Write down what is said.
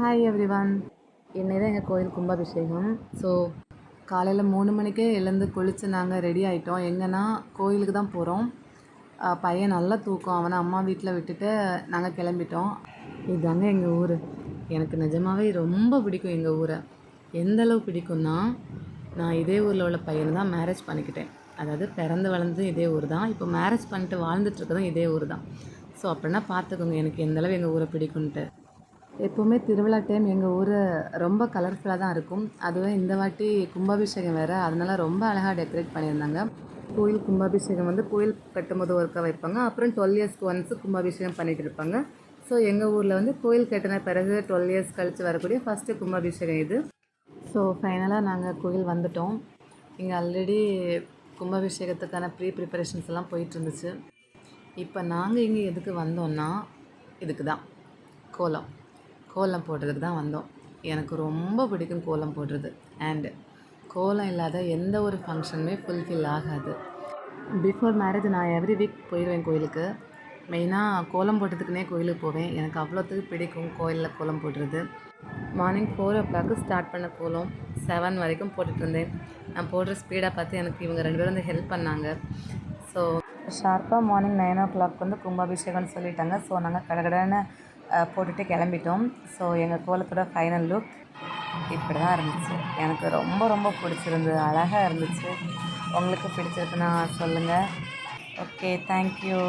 Hi everyone இன்னைக்கு தான் எங்கள் கோயில் கும்பாபிஷேகம். ஸோ காலையில் மூணு மணிக்கே எழுந்து குளித்து நாங்கள் ரெடி ஆகிட்டோம் எங்கன்னா கோயிலுக்கு தான் போகிறோம் பையன் நல்லா தூக்கம். அவனை அம்மா வீட்டில் விட்டுட்டு நாங்கள் கிளம்பிட்டோம். இதுதாங்க எங்கள் ஊர். எனக்கு நிஜமாகவே ரொம்ப பிடிக்கும் எங்கள் ஊரை. எந்த அளவு பிடிக்கும்னா நான் இதே ஊரில் உள்ள பையனை தான் மேரேஜ் பண்ணிக்கிட்டேன். அதாவது பிறந்து வளர்ந்து இதே ஊர் தான் இப்போ மேரேஜ் பண்ணிட்டு வாழ்ந்துட்டு இருக்கதும் இதே ஊர் தான் ஸோ அப்படின்னா பார்த்துக்கோங்க எனக்கு எந்தளவு எங்கள் ஊரை பிடிக்கும்ன்ட்டு. எப்போவுமே திருவிழா டைம் எங்கள் ஊர் ரொம்ப கலர்ஃபுல்லாக தான் இருக்கும். அதுவே இந்த வாட்டி கும்பாபிஷேகம் வேறு. அதனால ரொம்ப அழகாக டெக்கரேட் பண்ணியிருந்தாங்க. கோயில் கும்பாபிஷேகம் வந்து கோயில் கட்டும்போது ஒருக்கா வைப்பாங்க. அப்புறம் டுவெல் இயர்ஸ்க்கு ஒன்ஸ் கும்பாபிஷேகம் பண்ணிகிட்டு இருப்பாங்க. ஸோ எங்கள் ஊரில் வந்து கோயில் கட்டின பிறகு டுவெல் இயர்ஸ் கழித்து வரக்கூடிய ஃபஸ்ட்டு கும்பாபிஷேகம் இது. ஸோ ஃபைனலாக நாங்கள் கோயில் வந்துட்டோம். இங்கே ஆல்ரெடி கும்பாபிஷேகத்துக்கான ப்ரீ ப்ரிப்பரேஷன்ஸ் எல்லாம் போயிட்டு இருந்துச்சு. இப்போ நாங்கள் இங்கே எதுக்கு வந்தோம்னா இதுக்கு தான் கோலம். கோலம் போடுறதுக்கு தான் வந்தோம். எனக்கு ரொம்ப பிடிக்கும் கோலம் போடுறது. அண்டு கோலம் இல்லாத எந்த ஒரு ஃபங்க்ஷனுமே ஃபுல்ஃபில் ஆகாது. பிஃபோர் மேரேஜ் நான் எவ்ரி வீக் போயிடுவேன் கோயிலுக்கு. மெயினாக கோலம் போடுறதுக்குனே கோயிலுக்கு போவேன். எனக்கு அவ்வளோத்துக்கு பிடிக்கும் கோயிலில் கோலம் போடுறது. Morning four o'clock start பண்ண கோலம் செவன் வரைக்கும் போட்டுட்டு இருந்தேன். நான் போடுற ஸ்பீடாக பார்த்து எனக்கு இவங்க ரெண்டு பேரும் வந்து ஹெல்ப் பண்ணாங்க. ஸோ ஷார்ப்பாக மார்னிங் நைன் ஓ கிளாக் வந்து கும்பாபிஷேகம்னு சொல்லிட்டாங்க. ஸோ நாங்கள் கடகடன்னு போட்டுட்டு கிளம்பிட்டோம். ஸோ எங்கள் கோலத்தோட ஃபைனல் லுக் இப்படி தான் இருந்துச்சு. எனக்கு ரொம்ப ரொம்ப பிடிச்சிருந்தது. அழகாக இருந்துச்சு. உங்களுக்கு பிடிச்சிருக்குன்னா சொல்லுங்கள் ஓகே தேங்க்யூ